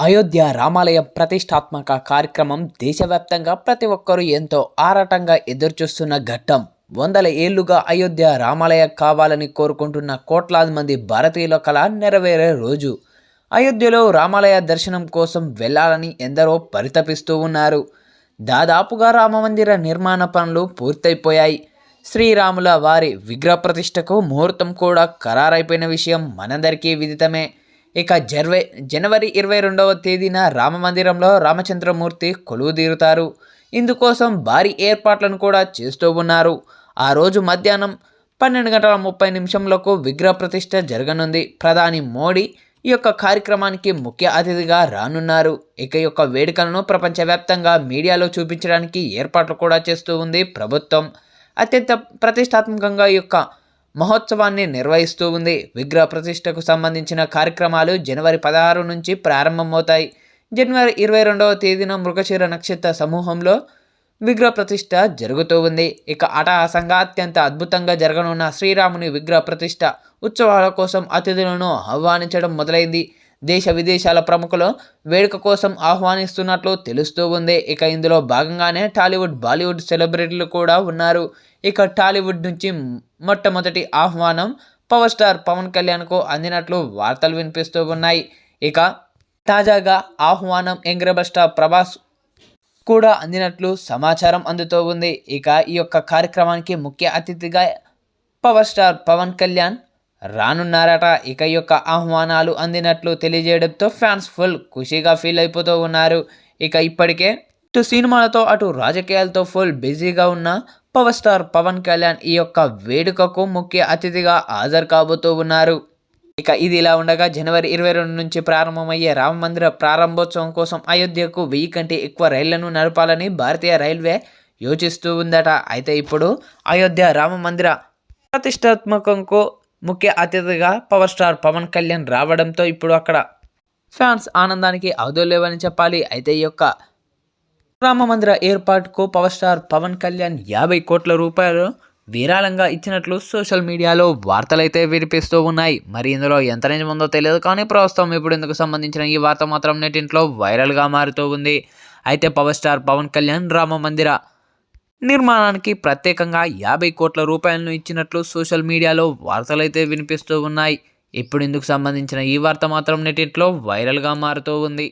అయోధ్య రామాలయ ప్రతిష్టాత్మక కార్యక్రమం దేశవ్యాప్తంగా ప్రతి ఒక్కరూ ఎంతో ఆరాటంగా ఎదురుచూస్తున్న ఘట్టం. వందల ఏళ్ళుగా అయోధ్య రామాలయ కావాలని కోరుకుంటున్న కోట్లాది మంది భారతీయుల కళ నెరవేరే రోజు. అయోధ్యలో రామాలయ దర్శనం కోసం వెళ్ళాలని ఎందరో పరితపిస్తూ ఉన్నారు. దాదాపుగా రామమందిర నిర్మాణ పనులు పూర్తయిపోయాయి. శ్రీరాముల వారి విగ్రహ ప్రతిష్టకు ముహూర్తం కూడా ఖరారైపోయిన విషయం మనందరికీ విదితమే. ఇక జర్వే జనవరి ఇరవై రెండవ తేదీన రామమందిరంలో రామచంద్రమూర్తి కొలువుదీరుతారు ఇందుకోసం భారీ ఏర్పాట్లను కూడా చేస్తూ ఉన్నారు. ఆ రోజు మధ్యాహ్నం పన్నెండు గంటల ముప్పై నిమిషంలకు విగ్రహ ప్రతిష్ట జరగనుంది. ప్రధాని మోడీ ఈ యొక్క కార్యక్రమానికి ముఖ్య అతిథిగా రానున్నారు. ఇక యొక్క వేడుకలను ప్రపంచవ్యాప్తంగా మీడియాలో చూపించడానికి ఏర్పాట్లు కూడా చేస్తూ ఉంది ప్రభుత్వం. అత్యంత ప్రతిష్టాత్మకంగా ఈ యొక్క మహోత్సవాన్ని నిర్వహిస్తూ ఉంది. విగ్రహ ప్రతిష్టకు సంబంధించిన కార్యక్రమాలు జనవరి పదహారు నుంచి ప్రారంభమవుతాయి. జనవరి ఇరవై రెండవ తేదీన మృగశిర నక్షత్ర సమూహంలో విగ్రహ ప్రతిష్ట జరుగుతూ ఉంది. ఇక అటహాసంగా అత్యంత అద్భుతంగా జరగనున్న శ్రీరాముని విగ్రహ ప్రతిష్ట ఉత్సవాల కోసం అతిథులను ఆహ్వానించడం మొదలైంది. దేశ విదేశాల ప్రముఖులు వేడుక కోసం ఆహ్వానిస్తున్నట్లు తెలుస్తూ ఉంది. ఇక ఇందులో భాగంగానే టాలీవుడ్ బాలీవుడ్ సెలబ్రిటీలు కూడా ఉన్నారు. ఇక టాలీవుడ్ నుంచి మొట్టమొదటి ఆహ్వానం పవర్ స్టార్ పవన్ కళ్యాణ్కు అందినట్లు వార్తలు వినిపిస్తూ ఉన్నాయి. ఇక తాజాగా ఆహ్వానం యంగ్ స్టార్ ప్రభాస్ కూడా అందినట్లు సమాచారం అందుతూ ఉంది. ఇక ఈ యొక్క కార్యక్రమానికి ముఖ్య అతిథిగా పవర్ స్టార్ పవన్ కళ్యాణ్ రానున్నారట. ఇక యొక్క ఆహ్వానాలు అందినట్లు తెలియజేయడంతో ఫ్యాన్స్ ఫుల్ ఖుషీగా ఫీల్ అయిపోతూ ఉన్నారు. ఇక ఇప్పటికే ఇటు సినిమాలతో అటు రాజకీయాలతో ఫుల్ బిజీగా ఉన్న పవర్ స్టార్ పవన్ కళ్యాణ్ ఈ యొక్క వేడుకకు ముఖ్య అతిథిగా హాజరు కాబోతూ ఉన్నారు. ఇక ఇది ఇలా ఉండగా జనవరి ఇరవై రెండు నుంచి ప్రారంభమయ్యే రామ మందిర ప్రారంభోత్సవం కోసం అయోధ్యకు వెయ్యి కంటే ఎక్కువ రైళ్ళను నడపాలని భారతీయ రైల్వే యోచిస్తూ ఉందట. అయితే ఇప్పుడు అయోధ్య రామ మందిర ప్రతిష్టాత్మకంకు ముఖ్య అతిథిగా పవర్ స్టార్ పవన్ కళ్యాణ్ రావడంతో ఇప్పుడు అక్కడ ఫ్యాన్స్ ఆనందానికి అవధులేవని చెప్పాలి. అయితే ఈ యొక్క రామ మందిర ఏర్పాటుకు పవర్ స్టార్ పవన్ కళ్యాణ్ యాభై కోట్ల రూపాయలు విరాళంగా ఇచ్చినట్లు సోషల్ మీడియాలో వార్తలైతే వినిపిస్తూ ఉన్నాయి. మరి ఇందులో ఎంత నిజముందో తెలియదు కానీ ప్రస్తుతం ఇప్పుడు ఇందుకు సంబంధించిన ఈ వార్త మాత్రం నెటింట్లో వైరల్గా మారుతూ ఉంది. అయితే పవర్ స్టార్ పవన్ కళ్యాణ్ రామ మందిర నిర్మాణానికి ప్రత్యేకంగా యాభై కోట్ల రూపాయలను ఇచ్చినట్లు సోషల్ మీడియాలో వార్తలైతే వినిపిస్తూ ఉన్నాయి. ఇప్పుడు ఇందుకు సంబంధించిన ఈ వార్త మాత్రం నెటింట్లో వైరల్గా మారుతూ ఉంది.